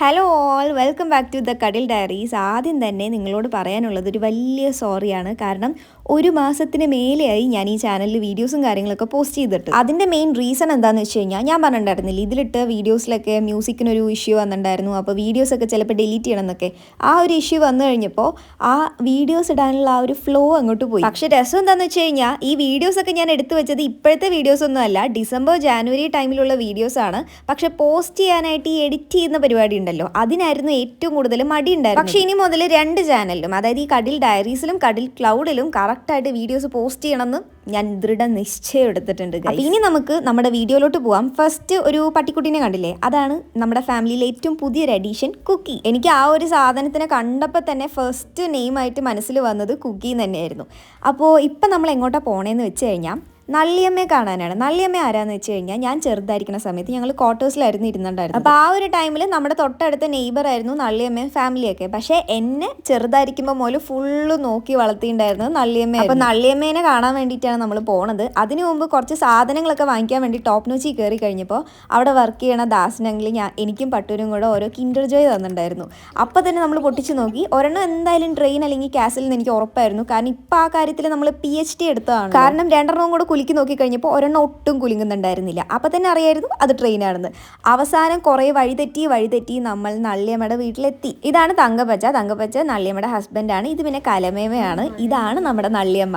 Hello all welcome back to the കടിൽ diaries ആദ്യം തന്നെ നിങ്ങളോട് പറയാനുള്ളത് ഒരു വലിയ സോറിയാണ് കാരണം ഒരു മാസത്തിന് മേലെയായി ഞാൻ ഈ ചാനലിൽ വീഡിയോസും കാര്യങ്ങളൊക്കെ പോസ്റ്റ് ചെയ്തിട്ട്. അതിന്റെ മെയിൻ റീസൺ എന്താണെന്ന് വെച്ച് കഴിഞ്ഞാൽ ഞാൻ പറഞ്ഞിട്ടുണ്ടായിരുന്നില്ല ഇതിലിട്ട് വീഡിയോസിലൊക്കെ മ്യൂസിക്കിനൊരു ഇഷ്യൂ വന്നിട്ടുണ്ടായിരുന്നു. അപ്പോൾ വീഡിയോസൊക്കെ ചിലപ്പോൾ ഡിലീറ്റ് ചെയ്യണം എന്നൊക്കെ. ആ ഒരു ഇഷ്യൂ വന്നു കഴിഞ്ഞപ്പോൾ ആ വീഡിയോസ് ഇടാനുള്ള ആ ഒരു ഫ്ലോ അങ്ങോട്ട് പോയി. പക്ഷെ രസം എന്താണെന്ന് വെച്ച് കഴിഞ്ഞാൽ ഈ വീഡിയോസൊക്കെ ഞാൻ എടുത്തു വെച്ചത് ഇപ്പോഴത്തെ വീഡിയോസ് ഒന്നും അല്ല ഡിസംബർ ജാനുവരി ടൈമിലുള്ള വീഡിയോസ് ആണ്. പക്ഷെ പോസ്റ്റ് ചെയ്യാനായിട്ട് ഈ എഡിറ്റ് ചെയ്യുന്ന പരിപാടി ഉണ്ടല്ലോ അതിനായിരുന്നു ഏറ്റവും കൂടുതൽ മടി ഉണ്ടായിരുന്നത്. പക്ഷേ ഇനി മുതൽ രണ്ട് ചാനലിലും അതായത് ഈ കടിൽ ഡയറീസിലും കടിൽ ക്ലൗഡിലും കറക്റ്റായിട്ട് വീഡിയോസ് പോസ്റ്റ് ചെയ്യണമെന്ന് ഞാൻ ദൃഢ നിശ്ചയം എടുത്തിട്ടുണ്ട് ഇനി നമുക്ക് നമ്മുടെ വീഡിയോയിലോട്ട് പോവാം. ഫസ്റ്റ് ഒരു പട്ടിക്കുട്ടീനെ കണ്ടില്ലേ? അതാണ് നമ്മുടെ ഫാമിലിയിലെ ഏറ്റവും പുതിയൊരു അഡീഷൻ കുക്കി. എനിക്ക് ആ ഒരു സാധനത്തിനെ കണ്ടപ്പോൾ തന്നെ ഫസ്റ്റ് നെയിമായിട്ട് മനസ്സിൽ വന്നത് കുക്കി തന്നെയായിരുന്നു. അപ്പോൾ ഇപ്പം നമ്മൾ എങ്ങോട്ടാണ് പോണേന്ന് വെച്ച് കഴിഞ്ഞാൽ നള്ളിയമ്മയെ കാണാനാണ്. നള്ളിയമ്മ ആരാന്ന് വെച്ച് കഴിഞ്ഞാൽ ഞാൻ ചെറുതായിരിക്കുന്ന സമയത്ത് ഞങ്ങൾ ക്വാർട്ടേഴ്സിലായിരുന്നു ഇരുന്നുണ്ടായിരുന്നു അപ്പോൾ ആ ഒരു ടൈമിൽ നമ്മുടെ തൊട്ടടുത്ത നെയ്ബർ ആയിരുന്നു നള്ളിയമ്മയും ഫാമിലിയൊക്കെ പക്ഷേ എന്നെ ചെറുതായിരിക്കുമ്പോൾ മുതൽ ഫുള്ള് നോക്കി വളർത്തിയിട്ടുണ്ടായിരുന്നത് നള്ളിയമ്മ അപ്പോൾ നള്ളിയമ്മേനെ കാണാൻ വേണ്ടിയിട്ടാണ് നമ്മൾ പോണത്. അതിനു മുമ്പ് കുറച്ച് സാധനങ്ങളൊക്കെ വാങ്ങിക്കാൻ വേണ്ടി ടോപ്പ് നോച്ചി കയറി കഴിഞ്ഞപ്പോൾ അവിടെ വർക്ക് ചെയ്യണ ദാസിനെങ്കിൽ ഞാൻ എനിക്കും പട്ടൂരും കൂടെ ഓരോ കിൻഡർ ജോയ് തന്നിട്ടുണ്ടായിരുന്നു. അപ്പോൾ തന്നെ നമ്മൾ പൊട്ടിച്ച് നോക്കി. ഒരെണ്ണം എന്തായാലും ട്രെയിൻ അല്ലെങ്കിൽ കാസിൽ നിന്ന് എനിക്ക് ഉറപ്പായിരുന്നു. കാരണം ഇപ്പോൾ ആ കാര്യത്തിൽ നമ്മൾ പി എച്ച് ഡി എടുത്തതാണ്. കാരണം രണ്ടെണ്ണവും കൂടെ കുലുക്കി നോക്കി കഴിഞ്ഞപ്പോൾ ഒരെണ്ണം ഒട്ടും കുലുങ്ങുന്നുണ്ടായിരുന്നില്ല. അപ്പോൾ തന്നെ അറിയായിരുന്നു അത് ട്രെയിനാണെന്ന് അവസാനം കുറേ വഴിതെറ്റി വഴിതെറ്റി നമ്മൾ നള്ളിയമ്മയുടെ വീട്ടിലെത്തി. ഇതാണ് തങ്കപ്പച്ച. തങ്കപ്പച്ച നള്ളിയമ്മയുടെ ഹസ്ബൻഡാണ് ഇത് പിന്നെ കലമേമയാണ്. ഇതാണ് നമ്മുടെ നള്ളിയമ്മ.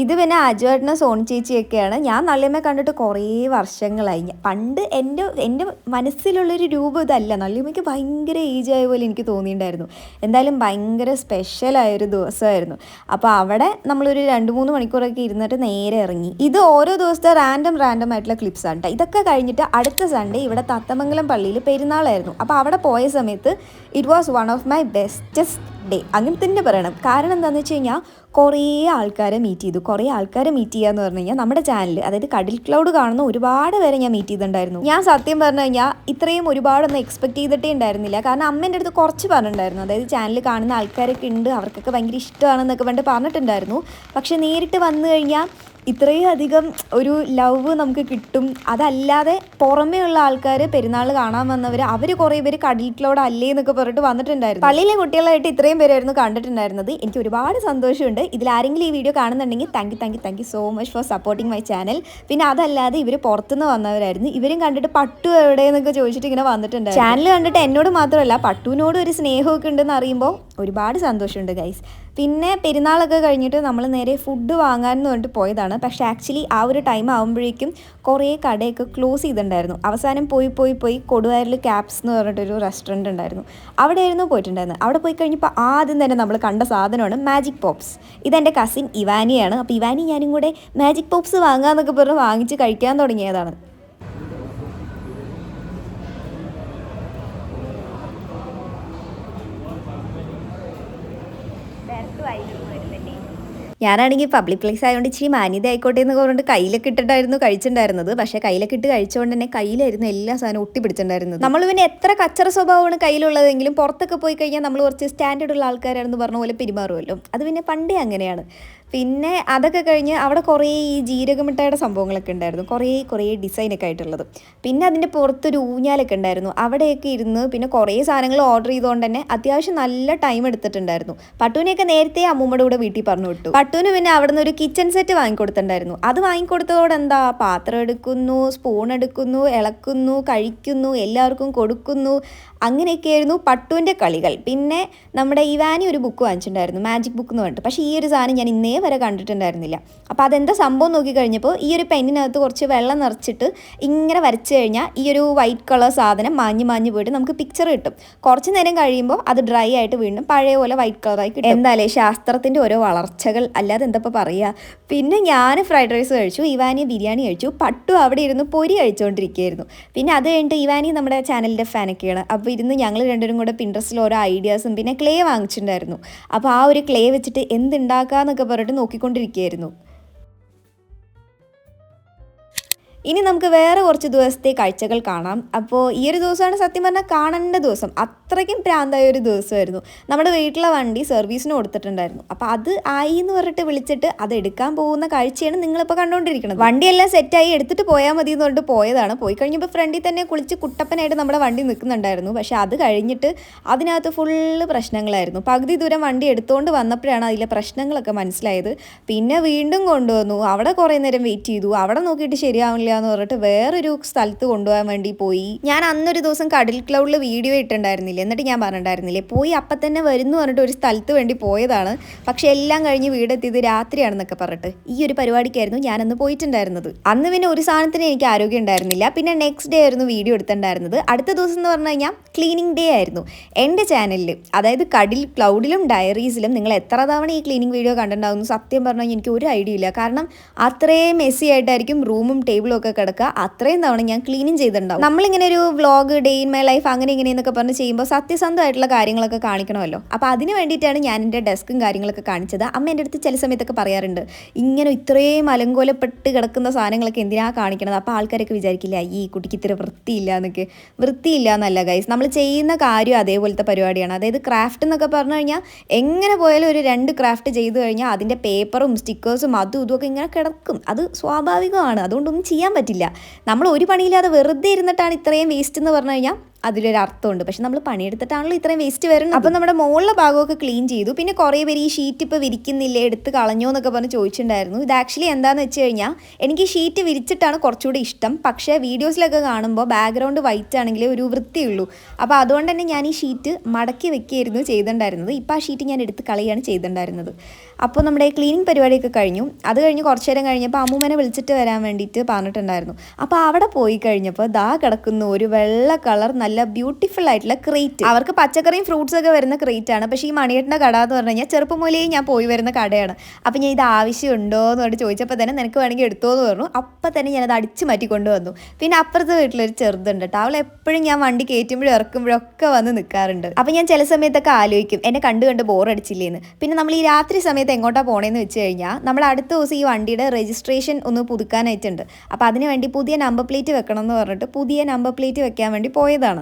ഇത് പിന്നെ അജുവേട്ടനെ സോൺ ചേച്ചിയൊക്കെയാണ്. ഞാൻ നള്ളിയമ്മയെ കണ്ടിട്ട് കുറേ വർഷങ്ങളായി. പണ്ട് എന്റെ എന്റെ മനസ്സിലുള്ളൊരു രൂപം ഇതല്ല. നള്ളിയമ്മയ്ക്ക് ഭയങ്കര ഏജ് ആയ പോലെ എനിക്ക് തോന്നിയിട്ടുണ്ടായിരുന്നു. എന്തായാലും ഭയങ്കര സ്പെഷ്യലായൊരു ദിവസമായിരുന്നു. അപ്പോൾ അവിടെ നമ്മളൊരു രണ്ട് മൂന്ന് മണിക്കൂറൊക്കെ ഇരുന്നിട്ട് നേരെ ഇറങ്ങി. ഇത് ഓരോ ദിവസത്തെ റാൻഡം റാൻഡം ആയിട്ടുള്ള ക്ലിപ്സ് ആണ് കേട്ടോ ഇതൊക്കെ കഴിഞ്ഞിട്ട് അടുത്ത സൺഡേ ഇവിടെ തത്തമംഗലം പള്ളിയിൽ പെരുന്നാളായിരുന്നു. അപ്പോൾ അവിടെ പോയ സമയത്ത് it was one of my bestest day. അങ്ങനെ തന്നെ പറയണം. കാരണം എന്താണെന്ന് വെച്ച് കഴിഞ്ഞാൽ കുറേ ആൾക്കാരെ മീറ്റ് ചെയ്തു. കുറേ ആൾക്കാരെ മീറ്റ് ചെയ്യുക എന്ന് പറഞ്ഞു കഴിഞ്ഞാൽ നമ്മുടെ ചാനൽ അതായത് കടിൽ ക്ലൗഡ് കാണുന്ന ഒരുപാട് പേരെ ഞാൻ മീറ്റ് ചെയ്തിട്ടുണ്ടായിരുന്നു. ഞാൻ സത്യം പറഞ്ഞു കഴിഞ്ഞാൽ ഇത്രയും ഒരുപാടൊന്നും എക്സ്പെക്ട് ചെയ്തിട്ടേ ഉണ്ടായിരുന്നില്ല. കാരണം അമ്മേന്റെ അടുത്ത് കുറച്ച് പറഞ്ഞിട്ടുണ്ടായിരുന്നു. അതായത് ചാനൽ കാണുന്ന ആൾക്കാരൊക്കെ ഉണ്ട് അവർക്കൊക്കെ ഭയങ്കര ഇഷ്ടമാണെന്നൊക്കെ പണ്ട് പറഞ്ഞിട്ടുണ്ടായിരുന്നു. പക്ഷേ നേരിട്ട് വന്നു കഴിഞ്ഞാൽ ഇത്രയും അധികം ഒരു ലവ് നമുക്ക് കിട്ടും. അതല്ലാതെ പുറമേ ഉള്ള ആൾക്കാർ പെരുന്നാൾ കാണാൻ വന്നവർ അവർ കുറേ പേര് കടലിക്കളോട് അല്ലേ എന്നൊക്കെ പറഞ്ഞിട്ട് വന്നിട്ടുണ്ടായിരുന്നു. പള്ളിയിലെ കുട്ടികളായിട്ട് ഇത്രയും പേരായിരുന്നു കണ്ടിട്ടുണ്ടായിരുന്നത്. എനിക്ക് ഒരുപാട് സന്തോഷമുണ്ട്. ഇതിൽ ആരെങ്കിലും ഈ വീഡിയോ കാണുന്നുണ്ടെങ്കിൽ thank you thank you thank you so much for supporting my channel പിന്നെ അതല്ലാതെ ഇവർ പുറത്തുനിന്ന് വന്നവരായിരുന്നു. ഇവരും കണ്ടിട്ട് പട്ടു എവിടെ എന്നൊക്കെ ചോദിച്ചിട്ട് ഇങ്ങനെ വന്നിട്ടുണ്ടായിരുന്നു. ചാനൽ കണ്ടിട്ട് എന്നോട് മാത്രമല്ല പട്ടുവിനോട് ഒരു സ്നേഹമൊക്കെ ഉണ്ടെന്ന് അറിയുമ്പോൾ ഒരുപാട് സന്തോഷമുണ്ട് ഗൈസ് പിന്നെ പെരുന്നാളൊക്കെ കഴിഞ്ഞിട്ട് നമ്മൾ നേരെ ഫുഡ് വാങ്ങാൻ എന്ന് പറഞ്ഞിട്ട് പോയതാണ്. പക്ഷേ ആക്ച്വലി ആ ഒരു ടൈം ആകുമ്പോഴേക്കും കുറേ കടയൊക്കെ ക്ലോസ് ചെയ്തിട്ടുണ്ടായിരുന്നു. അവസാനം പോയി പോയി പോയി കൊടുവായൂരിൽ ക്യാപ്സ് എന്ന് പറഞ്ഞിട്ടൊരു റെസ്റ്റോറന്റ് ഉണ്ടായിരുന്നു. അവിടെയായിരുന്നു പോയിട്ടുണ്ടായിരുന്നത്. അവിടെ പോയി കഴിഞ്ഞപ്പോൾ ആദ്യം തന്നെ നമ്മൾ കണ്ട സാധനമാണ് മാജിക് പോപ്സ് ഇതെന്റെ കസിൻ ഇവാനിയാണ്. അപ്പോൾ ഇവാനി ഞാനും കൂടെ മാജിക് പോപ്സ് വാങ്ങാമെന്നൊക്കെ പറഞ്ഞ് വാങ്ങിച്ച് കഴിക്കാൻ തുടങ്ങിയതാണ്. ഞാനാണെങ്കിൽ പബ്ലിക് പ്ലേസ് ആയതുകൊണ്ട് ഇച്ചിരി മാന്യത ആയിക്കോട്ടെ എന്ന് പറഞ്ഞിട്ട് കയ്യിലൊക്കെ ഇട്ടിട്ടായിരുന്നു കഴിച്ചിട്ടുണ്ടായിരുന്നത് പക്ഷേ കയ്യിലൊക്കെ ഇട്ട് കഴിച്ചുകൊണ്ട് തന്നെ കയ്യിലായിരുന്നു എല്ലാ സാധനവും ഒട്ടി പിടിച്ചിട്ടുണ്ടായിരുന്നത് നമ്മൾ പിന്നെ എത്ര കച്ചറ സ്വഭാവമാണ് കയ്യിലുള്ളതെങ്കിലും പുറത്തൊക്കെ പോയി കഴിഞ്ഞാൽ നമ്മൾ കുറച്ച് സ്റ്റാൻഡേർഡ് ഉള്ള ആൾക്കാരാണെന്ന് പറഞ്ഞ പോലെ പെരുമാറുമല്ലോ അത് പിന്നെ പണ്ടേ അങ്ങനെയാണ്. പിന്നെ അതൊക്കെ കഴിഞ്ഞ് അവിടെ കുറേ ഈ ജീരകമിട്ടയുടെ സംഭവങ്ങളൊക്കെ ഉണ്ടായിരുന്നു. കുറേ കുറേ ഡിസൈനൊക്കെ ആയിട്ടുള്ളത്. പിന്നെ അതിന്റെ പുറത്തൊരു ഊഞ്ഞാലൊക്കെ ഉണ്ടായിരുന്നു. അവിടെയൊക്കെ ഇരുന്ന് പിന്നെ കുറേ സാധനങ്ങൾ ഓർഡർ ചെയ്തുകൊണ്ട് തന്നെ അത്യാവശ്യം നല്ല ടൈം എടുത്തിട്ടുണ്ടായിരുന്നു. പട്ടുവിനെയൊക്കെ നേരത്തെ അമ്മൂമ്മയുടെ കൂടെ വീട്ടിൽ പറഞ്ഞു വിട്ടു. പട്ടുവിന് പിന്നെ അവിടെ നിന്ന് ഒരു കിച്ചൺ സെറ്റ് വാങ്ങിക്കൊടുത്തിട്ടുണ്ടായിരുന്നു. അത് വാങ്ങിക്കൊടുത്തതോടെ എന്താ? പാത്രം എടുക്കുന്നു സ്പൂൺ എടുക്കുന്നു ഇളക്കുന്നു കഴിക്കുന്നു എല്ലാവർക്കും കൊടുക്കുന്നു. അങ്ങനെയൊക്കെയായിരുന്നു പട്ടുവിന്റെ കളികൾ. പിന്നെ നമ്മുടെ ഇവാനി ഒരു ബുക്ക് വാങ്ങിച്ചിട്ടുണ്ടായിരുന്നു മാജിക് ബുക്ക് എന്ന് പറഞ്ഞിട്ട്. പക്ഷേ ഈ ഒരു സാധനം ഞാൻ ഇന്നേ വരെ കണ്ടിട്ടുണ്ടായിരുന്നില്ല. അപ്പോൾ അതെന്താ സംഭവം നോക്കി കഴിഞ്ഞപ്പോൾ ഈ ഒരു പെന്നിനകത്ത് കുറച്ച് വെള്ളം നിറച്ചിട്ട് ഇങ്ങനെ വരച്ചു കഴിഞ്ഞാൽ ഈ ഒരു വൈറ്റ് കളർ സാധനം മാഞ്ഞ് മാഞ്ഞ് പോയിട്ട് നമുക്ക് പിക്ചർ കിട്ടും. കുറച്ച് നേരം കഴിയുമ്പോൾ അത് ഡ്രൈ ആയിട്ട് വീണ്ടും പഴയ പോലെ വൈറ്റ് കളറായി കിട്ടും. എന്തായാലേ ശാസ്ത്രത്തിന്റെ ഓരോ വളർച്ചകൾ അല്ലാതെ എന്താ ഇപ്പോൾ പറയുക പിന്നെ ഞാൻ ഫ്രൈഡ് റൈസ് കഴിച്ചു ഇവാനി ബിരിയാണി കഴിച്ചു പട്ടു അവിടെ ഇരുന്ന് പൊരി കഴിച്ചുകൊണ്ടിരിക്കുകയായിരുന്നു പിന്നെ അത് കഴിഞ്ഞിട്ട് ഇവാനി നമ്മുടെ ചാനലിന്റെ ഫാനൊക്കെയാണ് അപ്പോൾ ഇരുന്ന് ഞങ്ങൾ രണ്ടുപേരും കൂടെ പിൻട്രസ്റ്റിൽ ഓരോ ഐഡിയാസും പിന്നെ ക്ലേ വാങ്ങിച്ചിട്ടുണ്ടായിരുന്നു. അപ്പോൾ ആ ഒരു ക്ലേ വെച്ചിട്ട് എന്തുണ്ടാക്കാന്നൊക്കെ പറഞ്ഞിട്ട് നോക്കിക്കൊണ്ടിരിക്കുകയായിരുന്നു. ഇനി നമുക്ക് വേറെ കുറച്ച് ദിവസത്തെ കാഴ്ചകൾ കാണാം. അപ്പോൾ ഈ ഒരു ദിവസമാണ് സത്യം പറഞ്ഞാൽ കാണേണ്ട ദിവസം. അത്രയ്ക്കും പ്രാന്തായ ഒരു ദിവസമായിരുന്നു. നമ്മുടെ വീട്ടിലെ വണ്ടി സർവീസിന് കൊടുത്തിട്ടുണ്ടായിരുന്നു. അപ്പോൾ അത് ആയി എന്ന് പറഞ്ഞിട്ട് വിളിച്ചിട്ട് അത് എടുക്കാൻ പോകുന്ന കാഴ്ചയാണ് നിങ്ങളിപ്പോൾ കണ്ടുകൊണ്ടിരിക്കുന്നത് വണ്ടിയെല്ലാം സെറ്റായി എടുത്തിട്ട് പോയാൽ മതി എന്ന് പറഞ്ഞിട്ട് പോയതാണ്. പോയി കഴിഞ്ഞപ്പോൾ ഫ്രണ്ടിൽ തന്നെ കുളിച്ച് കുട്ടപ്പനായിട്ട് നമ്മുടെ വണ്ടി നിൽക്കുന്നുണ്ടായിരുന്നു. പക്ഷേ അത് കഴിഞ്ഞിട്ട് അതിനകത്ത് ഫുള്ള് പ്രശ്നങ്ങളായിരുന്നു. പകുതി ദൂരം വണ്ടി എടുത്തുകൊണ്ട് വന്നപ്പോഴാണ് അതിലെ പ്രശ്നങ്ങളൊക്കെ മനസ്സിലായത്. പിന്നെ വീണ്ടും കൊണ്ടുവന്നു. അവിടെ കുറേ നേരം വെയിറ്റ് ചെയ്തു. അവിടെ നോക്കിയിട്ട് ശരിയാവില്ല എന്ന് പറഞ്ഞിട്ട് വേറൊരു സ്ഥലത്ത് കൊണ്ടുപോകാൻ വേണ്ടി പോയി. ഞാൻ അന്നൊരു ദിവസം കടൽ ക്ലൗഡിൽ വീഡിയോ ഇട്ടുണ്ടായിരുന്നില്ല? എന്നിട്ട് ഞാൻ പറഞ്ഞിട്ടുണ്ടായിരുന്നില്ലേ പോയി അപ്പം തന്നെ വരുന്നു പറഞ്ഞിട്ട് ഒരു സ്ഥലത്ത് വേണ്ടി പോയതാണ്. പക്ഷേ എല്ലാം കഴിഞ്ഞ് വീടെത്തിയത് രാത്രിയാണെന്നൊക്കെ പറഞ്ഞിട്ട്. ഈ ഒരു പരിപാടിക്കായിരുന്നു ഞാനന്ന് പോയിട്ടുണ്ടായിരുന്നത്. അന്ന് പിന്നെ ഒരു സാധനത്തിന് എനിക്ക് ആരോഗ്യം ഉണ്ടായിരുന്നില്ല. പിന്നെ നെക്സ്റ്റ് ഡേ ആയിരുന്നു വീഡിയോ എടുത്തിട്ടുണ്ടായിരുന്നത്. അടുത്ത ദിവസം എന്ന് പറഞ്ഞു കഴിഞ്ഞാൽ ക്ലീനിങ് ഡേ ആയിരുന്നു. എന്റെ ചാനലിൽ അതായത് കടിൽ ക്ലൗഡിലും ഡയറീസിലും നിങ്ങൾ എത്ര തവണ ഈ ക്ലീനിങ് വീഡിയോ കണ്ടിട്ടുണ്ടാകുന്നു സത്യം പറഞ്ഞു എനിക്ക് ഒരു ഐഡിയ ഇല്ല. കാരണം അത്രയും മെസ്സി ആയിട്ടായിരിക്കും റൂമും ടേബിളും ഒക്കെ കിടക്കുക. അത്രയും തവണ ഞാൻ ക്ലീനിങ് ചെയ്തിട്ടുണ്ടാവും. നമ്മളിങ്ങനെ ഒരു vlog day in my life അങ്ങനെ ഇങ്ങനെ എന്നൊക്കെ പറഞ്ഞ് ചെയ്യുമ്പോൾ സത്യസന്ധമായിട്ടുള്ള കാര്യങ്ങളൊക്കെ കാണിക്കണമല്ലോ. അപ്പോൾ അതിന് വേണ്ടിയിട്ടാണ് ഞാൻ എന്റെ ഡെസ്കും കാര്യങ്ങളൊക്കെ കാണിച്ചത്. അമ്മ എന്റെ അടുത്ത് ചില സമയത്തൊക്കെ പറയാറുണ്ട് ഇങ്ങനെ ഇത്രയും അലങ്കോലപ്പെട്ട് കിടക്കുന്ന സാധനങ്ങളൊക്കെ എന്തിനാ കാണിക്കണത്? അപ്പോൾ ആൾക്കാരൊക്കെ വിചാരിക്കില്ല ഈ കുട്ടിക്ക് ഇത്ര വൃത്തിയില്ല എന്നൊക്കെ. വൃത്തിയില്ല എന്നല്ല ഗൈസ് നമ്മൾ ചെയ്യുന്ന കാര്യം അതേപോലത്തെ പരിപാടിയാണ്. അതായത് ക്രാഫ്റ്റ് എന്നൊക്കെ പറഞ്ഞു കഴിഞ്ഞാൽ എങ്ങനെ പോയാലും ഒരു രണ്ട് ക്രാഫ്റ്റ് ചെയ്തു കഴിഞ്ഞാൽ അതിന്റെ പേപ്പറും സ്റ്റിക്കേഴ്സും അതും ഇതും ഒക്കെ ഇങ്ങനെ കിടക്കും. അത് സ്വാഭാവികമാണ്. അതുകൊണ്ടൊന്നും ചെയ്യാൻ പറ്റില്ല. നമ്മൾ ഒരു പണിയില്ലാതെ വെറുതെ ഇരുന്നിട്ടാണ് ഇത്രയും വേസ്റ്റ് എന്ന് പറഞ്ഞു കഴിഞ്ഞാൽ അതിലൊരു അർത്ഥമുണ്ട് പക്ഷെ നമ്മൾ പണിയെടുത്തിട്ടാണല്ലോ ഇത്രയും വേസ്റ്റ് വരുന്നത്. അപ്പം നമ്മുടെ മുകളിലെ ഭാഗമൊക്കെ ക്ലീൻ ചെയ്തു. പിന്നെ കുറേ പേര് ഈ ഷീറ്റ് ഇപ്പോൾ വിരിക്കുന്നില്ലേ എടുത്ത് കളഞ്ഞോ എന്നൊക്കെ പറഞ്ഞ് ചോദിച്ചിട്ടുണ്ടായിരുന്നു. ഇത് ആക്ച്വലി എന്താണെന്ന് വെച്ച് കഴിഞ്ഞാൽ എനിക്ക് ഷീറ്റ് വിരിച്ചിട്ടാണ് കുറച്ചുകൂടി ഇഷ്ടം. പക്ഷേ വീഡിയോസിലൊക്കെ കാണുമ്പോൾ ബാക്ക്ഗ്രൗണ്ട് വൈറ്റ് ആണെങ്കിൽ ഒരു വൃത്തിയുള്ളൂ അപ്പോൾ അതുകൊണ്ട് തന്നെ ഞാൻ ഈ ഷീറ്റ് മടക്കി വെക്കുകയായിരുന്നു ചെയ്തിട്ടുണ്ടായിരുന്നത്. ഇപ്പോൾ ആ ഷീറ്റ് ഞാൻ എടുത്ത് കളയാണ് ചെയ്തിട്ടുണ്ടായിരുന്നത്. അപ്പോൾ നമ്മുടെ ക്ലീനിങ് പരിപാടിയൊക്കെ കഴിഞ്ഞു. അത് കഴിഞ്ഞ് കുറച്ച് നേരം കഴിഞ്ഞപ്പോൾ അമ്മൂമ്മനെ വിളിച്ചിട്ട് വരാൻ വേണ്ടിയിട്ട് പറഞ്ഞിട്ടുണ്ടായിരുന്നു. അപ്പോൾ അവിടെ പോയി കഴിഞ്ഞപ്പോൾ ദാ കിടക്കുന്ന ഒരു വെള്ള കളർ നല്ല ബ്യൂട്ടിഫുൾ ആയിട്ടുള്ള ക്രേറ്റ് അവർക്ക് പച്ചക്കറിയും ഫ്രൂട്ട്സ് ഒക്കെ വരുന്ന ക്രേറ്റ് ആണ്. പക്ഷേ ഈ മണിയേട്ടന്റെ കട എന്ന് പറഞ്ഞു കഴിഞ്ഞാൽ ചെറുപ്പം ഞാൻ പോയി വരുന്ന കടയാണ്. അപ്പം ഞാൻ ഇത് ആവശ്യമുണ്ടോ എന്ന് പറഞ്ഞിട്ട് ചോദിച്ചപ്പോൾ തന്നെ നിനക്ക് വേണമെങ്കിൽ എടുത്തോ എന്ന് പറഞ്ഞു. അപ്പം തന്നെ ഞാനത് അടിച്ചു മാറ്റി കൊണ്ടുവന്നു. പിന്നെ അപ്പുറത്തെ വീട്ടിലൊരു ചെറുതുണ്ട് കേട്ടോ. അവൾ എപ്പോഴും ഞാൻ വണ്ടി കയറ്റുമ്പോഴും ഇറക്കുമ്പോഴും ഒക്കെ വന്ന് നിൽക്കാറുണ്ട്. അപ്പം ഞാൻ ചില സമയത്തൊക്കെ ആലോചിക്കും എന്നെ കണ്ടു കണ്ട് ബോറടിച്ചില്ലേന്ന് പിന്നെ നമ്മൾ ഈ രാത്രി സമയത്ത് എങ്ങോട്ടാണ് പോണേന്ന് വെച്ച് കഴിഞ്ഞാൽ നമ്മൾ അടുത്ത ദിവസം ഈ വണ്ടിയുടെ രജിസ്ട്രേഷൻ ഒന്ന് പുതുക്കാനായിട്ടുണ്ട്. അപ്പോൾ അതിനുവേണ്ടി പുതിയ നമ്പർ പ്ലേറ്റ് വെക്കണം എന്ന് പറഞ്ഞിട്ട് പുതിയ നമ്പർ പ്ലേറ്റ് വെക്കാൻ വേണ്ടി പോയതാണ്.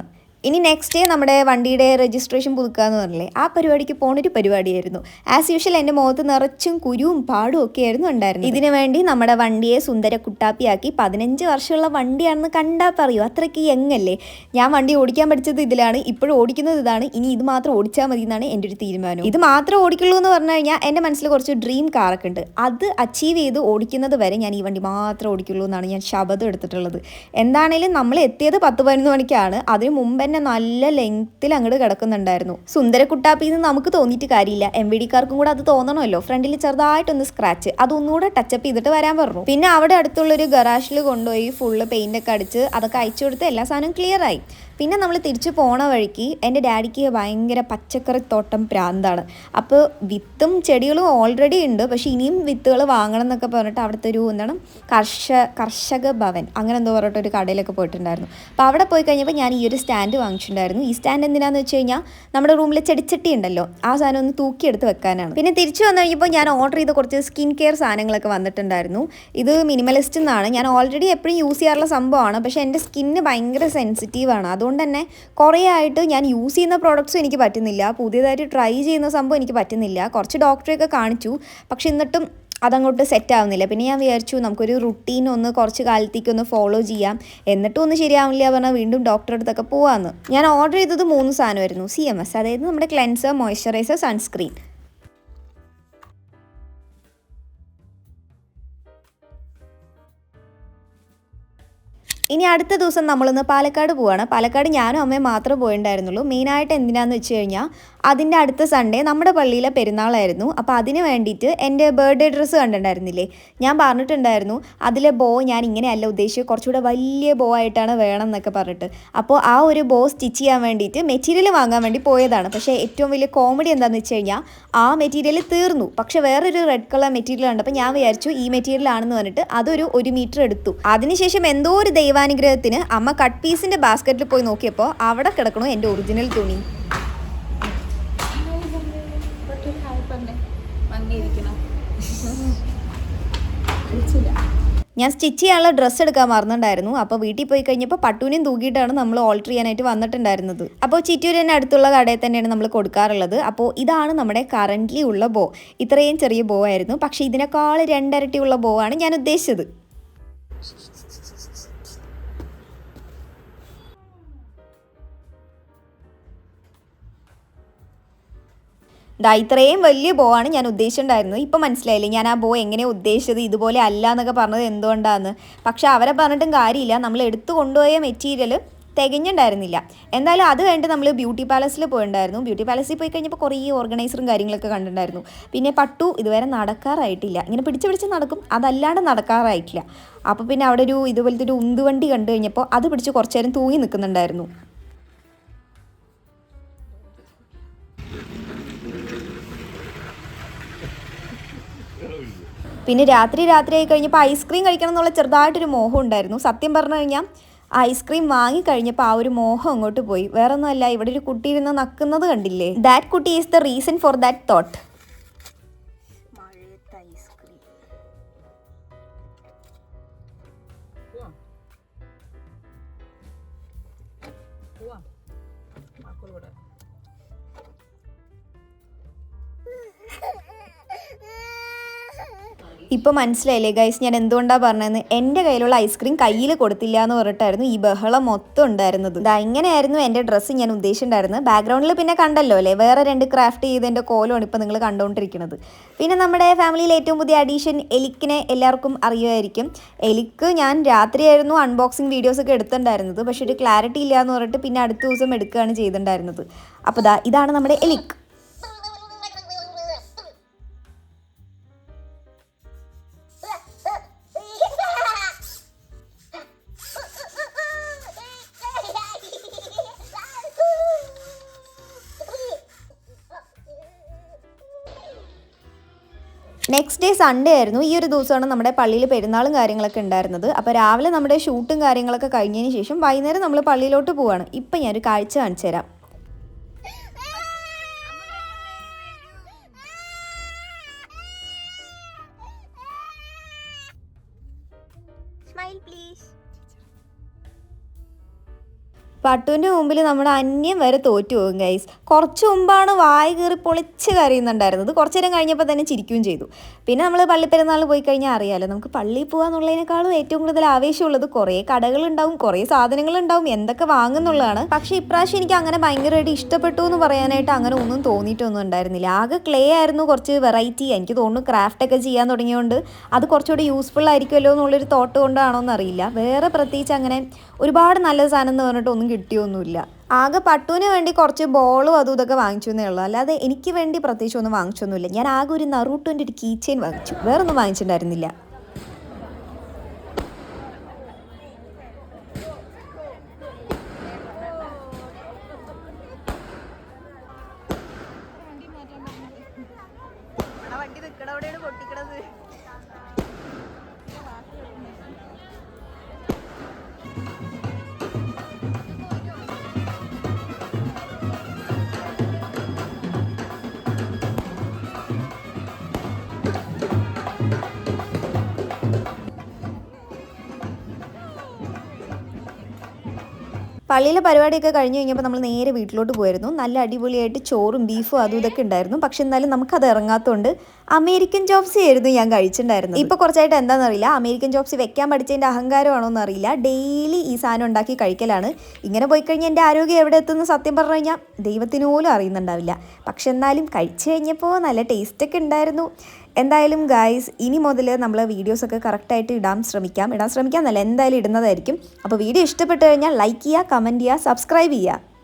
ഇനി നെക്സ്റ്റ് ഡേ നമ്മുടെ വണ്ടിയുടെ രജിസ്ട്രേഷൻ പുതുക്കാന്ന് പറഞ്ഞില്ലേ ആ പരിപാടിക്ക് പോണൊരു പരിപാടിയായിരുന്നു. ആസ് യൂഷ്വൽ എന്റെ മുഖത്ത് നിറച്ചും കുരുവും പാടും ഒക്കെ ആയിരുന്നു ഉണ്ടായിരുന്നത്. ഇതിനു വേണ്ടി നമ്മുടെ വണ്ടിയെ സുന്ദര കുട്ടാപ്പിയാക്കി പതിനഞ്ച് വർഷമുള്ള വണ്ടിയാണെന്ന് കണ്ടാൽ പറയൂ. അത്രയ്ക്ക് യങ്ങല്ലേ ഞാൻ വണ്ടി ഓടിക്കാൻ പഠിച്ചത് ഇതിലാണ് ഇപ്പോഴും ഓടിക്കുന്നത് ഇതാണ്. ഇനി ഇത് മാത്രം ഓടിച്ചാൽ മതി എന്നാണ് എന്റെ ഒരു തീരുമാനം. ഇത് മാത്രം ഓടിക്കുള്ളൂ എന്ന് പറഞ്ഞു കഴിഞ്ഞാൽ എന്റെ മനസ്സിൽ കുറച്ച് ഡ്രീം കാറൊക്കെ ഉണ്ട്. അത് അച്ചീവ് ചെയ്ത് ഓടിക്കുന്നത് വരെ ഞാൻ ഈ വണ്ടി മാത്രം ഓടിക്കുള്ളൂ എന്നാണ് ഞാൻ ശബദം എടുത്തിട്ടുള്ളത്. എന്താണേലും നമ്മൾ എത്തിയത് പത്ത് പതിനൊന്ന് മണിക്കാണ്. അതിന് മുമ്പ് നല്ല ലെങ്ത്തിൽ അങ്ങോട്ട് കിടക്കുന്നുണ്ടായിരുന്നു. സുന്ദര കുട്ടാപ്പിന്ന് നമുക്ക് തോന്നിയിട്ട് കാര്യമില്ല. എം വി ഡിക്കാർക്കും കൂടെ അത് തോന്നണമല്ലോ. ഫ്രണ്ടിൽ ചെറുതായിട്ടൊന്ന് സ്ക്രാച്ച് അതൊന്നുകൂടെ ടച്ചപ്പ് ചെയ്തിട്ട് വരാൻ പറഞ്ഞു. പിന്നെ അവിടെ അടുത്തുള്ളൊരു ഗറാഷിൽ കൊണ്ടുപോയി ഫുള്ള് പെയിന്റ് ഒക്കെ അടിച്ച് അതൊക്കെ അയച്ചു കൊടുത്ത് എല്ലാ സാധനവും ക്ലിയർ ആയി. പിന്നെ നമ്മൾ തിരിച്ചു പോണ വഴിക്ക് എന്റെ ഡാഡിക്ക് ഭയങ്കര പച്ചക്കറി തോട്ടം പ്രാന്താണ്. അപ്പോൾ വിത്തും ചെടികളും ഓൾറെഡി ഉണ്ട്. പക്ഷേ ഇനിയും വിത്തുകൾ വാങ്ങണം എന്നൊക്കെ പറഞ്ഞിട്ട് അവിടുത്തെ ഒരു എന്താണ് കർഷ കർഷക ഭവൻ അങ്ങനെ എന്തോ പറഞ്ഞിട്ട് ഒരു കടയിലൊക്കെ പോയിട്ടുണ്ടായിരുന്നു. അപ്പോൾ അവിടെ പോയി കഴിഞ്ഞപ്പോൾ ഞാൻ ഈ ഒരു സ്റ്റാൻഡ് വാങ്ങിച്ചിട്ടുണ്ടായിരുന്നു. ഈ സ്റ്റാൻഡ് എന്തിനാന്ന് വെച്ച് കഴിഞ്ഞാൽ നമ്മുടെ റൂമിലെ ചെടിച്ചട്ടി ഉണ്ടല്ലോ. ആ സാധനം ഒന്ന് തൂക്കി എടുത്ത് വെക്കാനാണ്. പിന്നെ തിരിച്ചു വന്നു കഴിഞ്ഞപ്പോൾ ഞാൻ ഓർഡർ ചെയ്ത കുറച്ച് സ്കിൻ കെയർ സാധനങ്ങളൊക്കെ വന്നിട്ടുണ്ടായിരുന്നു. ഇത് മിനിമലിസ്റ്റ് എന്നാണ് ഞാൻ ഓൾറെഡി എപ്പോഴും യൂസ് ചെയ്യാറുള്ള സംഭവമാണ്. പക്ഷേ എന്റെ സ്കിന്ന് ഭയങ്കര സെൻസിറ്റീവാണ് അതുകൊണ്ട് തന്നെ കുറേ ആയിട്ട് ഞാൻ യൂസ് ചെയ്യുന്ന പ്രോഡക്റ്റ്സും എനിക്ക് പറ്റുന്നില്ല. പുതിയതായിട്ട് ട്രൈ ചെയ്യുന്ന സംഭവം എനിക്ക് പറ്റുന്നില്ല. കുറച്ച് ഡോക്ടറെയൊക്കെ കാണിച്ചു. പക്ഷെ എന്നിട്ടും അതങ്ങോട്ട് സെറ്റ് ആവുന്നില്ല. പിന്നെ ഞാൻ വിചാരിച്ചു നമുക്കൊരു റുട്ടീൻ ഒന്ന് കുറച്ച് കാലത്തേക്ക് ഒന്ന് ഫോളോ ചെയ്യാം. എന്നിട്ടും ഒന്ന് ശരിയാവില്ല പറഞ്ഞാൽ വീണ്ടും ഡോക്ടറുടെ അടുത്തൊക്കെ പോവാന്ന്. ഞാൻ ഓർഡർ ചെയ്തത് മൂന്ന് സാധനമായിരുന്നു. സി എം എസ് അതായത് നമ്മുടെ ക്ലെൻസർ മോയ്സ്ചറൈസർ സൺസ്ക്രീൻ ഇനി അടുത്ത ദിവസം നമ്മളൊന്ന് പാലക്കാട് പോവാണ്. പാലക്കാട് ഞാനും അമ്മയും മാത്രമേ പോയിണ്ടായിരുന്നുള്ളൂ. മെയിനായിട്ട് എന്തിനാന്ന് വെച്ച് കഴിഞ്ഞാൽ അതിന്റെ അടുത്ത സൺഡേ നമ്മുടെ പള്ളിയിലെ പെരുന്നാളായിരുന്നു. അപ്പോൾ അതിന് വേണ്ടിയിട്ട് എന്റെ ബർത്ത്ഡേ ഡ്രസ്സ് കണ്ടിട്ടുണ്ടായിരുന്നില്ലേ? ഞാൻ പറഞ്ഞിട്ടുണ്ടായിരുന്നു അതിലെ ബോ ഞാൻ ഇങ്ങനെയല്ല ഉദ്ദേശിച്ചത് കുറച്ചുകൂടെ വലിയ ബോ ആയിട്ടാണ് വേണം എന്നൊക്കെ പറഞ്ഞിട്ട്. അപ്പോൾ ആ ഒരു ബോ സ്റ്റിച്ച് ചെയ്യാൻ വേണ്ടിയിട്ട് മെറ്റീരിയൽ വാങ്ങാൻ വേണ്ടി പോയതാണ്. പക്ഷേ ഏറ്റവും വലിയ കോമഡി എന്താണെന്ന് വെച്ച് കഴിഞ്ഞാൽ ആ മെറ്റീരിയൽ തീർന്നു. പക്ഷേ വേറൊരു റെഡ് കളർ മെറ്റീരിയൽ ഉണ്ട് അപ്പോൾ ഞാൻ വിചാരിച്ചു ഈ മെറ്റീരിയൽ ആണെന്ന് പറഞ്ഞിട്ട് അതൊരു ഒരു മീറ്റർ എടുത്തു. അതിനുശേഷം എന്തോ ഒരു ദൈവാനുഗ്രഹത്തിന് അമ്മ കട്ട് പീസിന്റെ ബാസ്ക്കറ്റിൽ പോയി നോക്കിയപ്പോൾ അവിടെ കിടക്കണു എന്റെ ഒറിജിനൽ തുണി. ഞാൻ സ്റ്റിച്ച് ചെയ്യാനുള്ള ഡ്രസ്സ് എടുക്കാൻ മറന്നിട്ടുണ്ടായിരുന്നു അപ്പോൾ വീട്ടിൽ പോയി കഴിഞ്ഞപ്പോൾ പട്ടൂനെയും തൂക്കിയിട്ടാണ് നമ്മൾ ഓൾട്ടർ ചെയ്യാനായിട്ട് വന്നിട്ടുണ്ടായിരുന്നത്. അപ്പോൾ ചിറ്റൂരിന് അടുത്തുള്ള കടയിൽ തന്നെയാണ് നമ്മൾ കൊടുക്കാറുള്ളത്. അപ്പോൾ ഇതാണ് നമ്മുടെ കറന്റ്ലി ഉള്ള ബോ ഇത്രയും ചെറിയ ബോ ആയിരുന്നു. പക്ഷേ ഇതിനേക്കാൾ രണ്ടരട്ടിയുള്ള ബോ ആണ് ഞാൻ ഉദ്ദേശിച്ചത്. ദാ ഇത്രയും വലിയ ബോ ആണ് ഞാൻ ഉദ്ദേശിച്ചിട്ടുണ്ടായിരുന്നത്. ഇപ്പം മനസ്സിലായില്ലേ? ഞാൻ ആ ബോ എങ്ങനെയാണ് ഉദ്ദേശിച്ചത്? ഇതുപോലെ അല്ല എന്നൊക്കെ പറഞ്ഞത് എന്തുകൊണ്ടാണ് പക്ഷെ അവരെ പറഞ്ഞിട്ടും കാര്യമില്ല. നമ്മൾ എടുത്തു കൊണ്ടുപോയ മെറ്റീരിയൽ തികഞ്ഞിട്ടുണ്ടായിരുന്നില്ല. എന്തായാലും അത് കഴിഞ്ഞിട്ട് നമ്മൾ ബ്യൂട്ടി പാലസിൽ പോയിട്ടുണ്ടായിരുന്നു. ബ്യൂട്ടി പാലസിൽ പോയി കഴിഞ്ഞപ്പോൾ കുറേ ഓർഗനൈസറും കാര്യങ്ങളൊക്കെ കണ്ടിട്ടുണ്ടായിരുന്നു. പിന്നെ പട്ടു ഇതുവരെ നടക്കാറായിട്ടില്ല. ഇങ്ങനെ പിടിച്ച് പിടിച്ച് നടക്കും. അതല്ലാണ്ട് നടക്കാറായിട്ടില്ല. അപ്പോൾ പിന്നെ അവിടെ ഒരു ഇതുപോലത്തെ ഒരു ഉന്തുവണ്ടി കണ്ടു കഴിഞ്ഞപ്പോൾ അത് പിടിച്ച് കുറച്ചു നേരം തൂങ്ങി നിൽക്കുന്നുണ്ടായിരുന്നു. പിന്നെ രാത്രി രാത്രി ആയി കഴിഞ്ഞപ്പോൾ ഐസ്ക്രീം കഴിക്കണം എന്നുള്ള ചെറുതായിട്ടൊരു മോഹം ഉണ്ടായിരുന്നു. സത്യം പറഞ്ഞു കഴിഞ്ഞാൽ ഐസ്ക്രീം വാങ്ങി കഴിഞ്ഞപ്പോൾ ആ ഒരു മോഹം അങ്ങോട്ട് പോയി. വേറൊന്നുമല്ല ഇവിടെ ഒരു കുട്ടി ഇരുന്ന് നക്കുന്നത് കണ്ടില്ലേ? ദാറ്റ് കുട്ടി is the reason for that thought ഇപ്പോൾ മനസ്സിലായില്ലേ ഗൈസ് ഞാൻ എന്തുകൊണ്ടാണ് പറഞ്ഞതെന്ന്? എന്റെ കയ്യിലുള്ള ഐസ്ക്രീം കയ്യിൽ കൊടുത്തില്ല എന്ന് പറഞ്ഞിട്ടായിരുന്നു ഈ ബഹളം മൊത്തം ഉണ്ടായിരുന്നത്. ഇതാ ഇങ്ങനെയായിരുന്നു എന്റെ ഡ്രസ്സ് ഞാൻ ഉദ്ദേശിച്ചിട്ടുണ്ടായിരുന്നത്. ബാക്ക്ഗ്രൗണ്ടിൽ പിന്നെ കണ്ടല്ലോ അല്ലേ? വേറെ രണ്ട് ക്രാഫ്റ്റ് ചെയ്തതിന്റെ കോലമാണ് ഇപ്പോൾ നിങ്ങൾ കണ്ടുകൊണ്ടിരിക്കുന്നത് പിന്നെ നമ്മുടെ ഫാമിലിയിലെ ഏറ്റവും പുതിയ അഡീഷൻ എലിക്കിനെ എല്ലാവർക്കും അറിയുമായിരിക്കും. എലിക്ക് ഞാൻ രാത്രിയായിരുന്നു അൺബോക്സിങ് വീഡിയോസ് ഒക്കെ എടുത്തിട്ടുണ്ടായിരുന്നത്. പക്ഷെ ഒരു ക്ലാരിറ്റി ഇല്ല എന്ന് പറഞ്ഞിട്ട് പിന്നെ അടുത്ത ദിവസം എടുക്കുകയാണ് ചെയ്തിട്ടുണ്ടായിരുന്നത്. അപ്പോൾ ഇതാണ് നമ്മുടെ എലിക്ക്. നെക്സ്റ്റ് ഡേ സൺഡേ ആയിരുന്നു. ഈ ഒരു ദിവസമാണ് നമ്മുടെ പള്ളിയിൽ പെരുന്നാളും കാര്യങ്ങളൊക്കെ ഉണ്ടായിരുന്നത്. അപ്പോൾ രാവിലെ നമ്മുടെ ഷൂട്ടും കാര്യങ്ങളൊക്കെ കഴിഞ്ഞതിന് ശേഷം വൈകുന്നേരം നമ്മൾ പള്ളിയിലോട്ട് പോവാണ്. ഇപ്പം ഞാനൊരു കാഴ്ച കാണിച്ചു തരാം പട്ടുവിന്റെ മുമ്പിൽ നമ്മുടെ അന്യം വരെ തോറ്റു പോകും ഗൈസ് കുറച്ച് മുമ്പാണ് വായ കയറി പൊളിച്ച് കരയുന്നുണ്ടായിരുന്നത്. കുറച്ചു നേരം കഴിഞ്ഞപ്പോൾ തന്നെ ചിരിക്കുകയും ചെയ്തു. പിന്നെ നമ്മൾ പള്ളിപ്പെരുന്നാൾ പോയി കഴിഞ്ഞാൽ അറിയാമല്ലോ നമുക്ക് പള്ളിയിൽ പോകുക എന്നുള്ളതിനേക്കാളും ഏറ്റവും കൂടുതൽ ആവേശമുള്ളത് കുറേ കടകളുണ്ടാവും കുറേ സാധനങ്ങളുണ്ടാവും എന്തൊക്കെ വാങ്ങുന്നുള്ളതാണ്. പക്ഷേ ഇപ്രാവശ്യം എനിക്ക് അങ്ങനെ ഭയങ്കരമായിട്ട് ഇഷ്ടപ്പെട്ടു എന്ന് പറയാനായിട്ട് അങ്ങനെ ഒന്നും തോന്നിയിട്ടൊന്നും ഉണ്ടായിരുന്നില്ല. ആകെ ക്ലേ ആയിരുന്നു കുറച്ച് വെറൈറ്റി എനിക്ക് തോന്നുന്നു ക്രാഫ്റ്റ് ഒക്കെ ചെയ്യാൻ തുടങ്ങിയതുകൊണ്ട് അത് കുറച്ചുകൂടി യൂസ്ഫുൾ ആയിരിക്കുമല്ലോ എന്നുള്ളൊരു തോട്ട് കൊണ്ടാണോ എന്നറിയില്ല വേറെ പ്രത്യേകിച്ച് അങ്ങനെ ഒരുപാട് നല്ല സാധനം എന്ന് പറഞ്ഞിട്ട് ഒന്നും കിട്ടിയൊന്നുമില്ല. ആകെ പട്ടുവിന് വേണ്ടി കുറച്ച് ബോളും അതും ഇതൊക്കെ വാങ്ങിച്ചു എന്നേ ഉള്ളൂ. അല്ലാതെ എനിക്ക് വേണ്ടി പ്രത്യേകിച്ച് ഒന്നും വാങ്ങിച്ചൊന്നുമില്ല. ഞാൻ ആകെ ഒരു നറൂട്ടോന്റെ ഒരു കീ ചെയിൻ വാങ്ങിച്ചു. വേറൊന്നും വാങ്ങിച്ചിട്ടുണ്ടായിരുന്നില്ല. പള്ളിയിലെ പരിപാടിയൊക്കെ കഴിഞ്ഞ് കഴിഞ്ഞപ്പോൾ നമ്മൾ നേരെ വീട്ടിലോട്ട് പോയിരുന്നു. നല്ല അടിപൊളിയായിട്ട് ചോറും ബീഫും അതും ഇതൊക്കെ ഉണ്ടായിരുന്നു. പക്ഷെ എന്നാലും നമുക്കത് ഇറങ്ങാത്തതുകൊണ്ട് അമേരിക്കൻ ജോബ്സി ആയിരുന്നു ഞാൻ കഴിച്ചിട്ടുണ്ടായിരുന്നു ഇപ്പോൾ കുറച്ചായിട്ട് എന്താണെന്നറിയില്ല അമേരിക്കൻ ജോബ്സി വെക്കാൻ പഠിച്ചതിന്റെ അഹങ്കാരമാണോ എന്നറിയില്ല. ഡെയിലി ഈ സാധനം ഉണ്ടാക്കി കഴിക്കലാണ്. ഇങ്ങനെ പോയി കഴിഞ്ഞാൽ എന്റെ ആരോഗ്യം എവിടെ എത്തുന്ന സത്യം പറഞ്ഞു കഴിഞ്ഞാൽ ദൈവത്തിന് പോലും അറിയുന്നുണ്ടാവില്ല. പക്ഷെ എന്നാലും കഴിച്ചു കഴിഞ്ഞപ്പോൾ നല്ല ടേസ്റ്റൊക്കെ ഉണ്ടായിരുന്നു. എന്തായാലും ഗായ്സ് ഇനി മുതൽ നമ്മൾ വീഡിയോസൊക്കെ കറക്റ്റായിട്ട് ഇടാൻ ശ്രമിക്കാം. ഇടാൻ ശ്രമിക്കാം എന്നല്ല എന്തായാലും ഇടുന്നതായിരിക്കും. അപ്പോൾ വീഡിയോ ഇഷ്ടപ്പെട്ടു കഴിഞ്ഞാൽ ലൈക്ക് ചെയ്യുക കമന്റ് ചെയ്യുക സബ്സ്ക്രൈബ് ചെയ്യുക.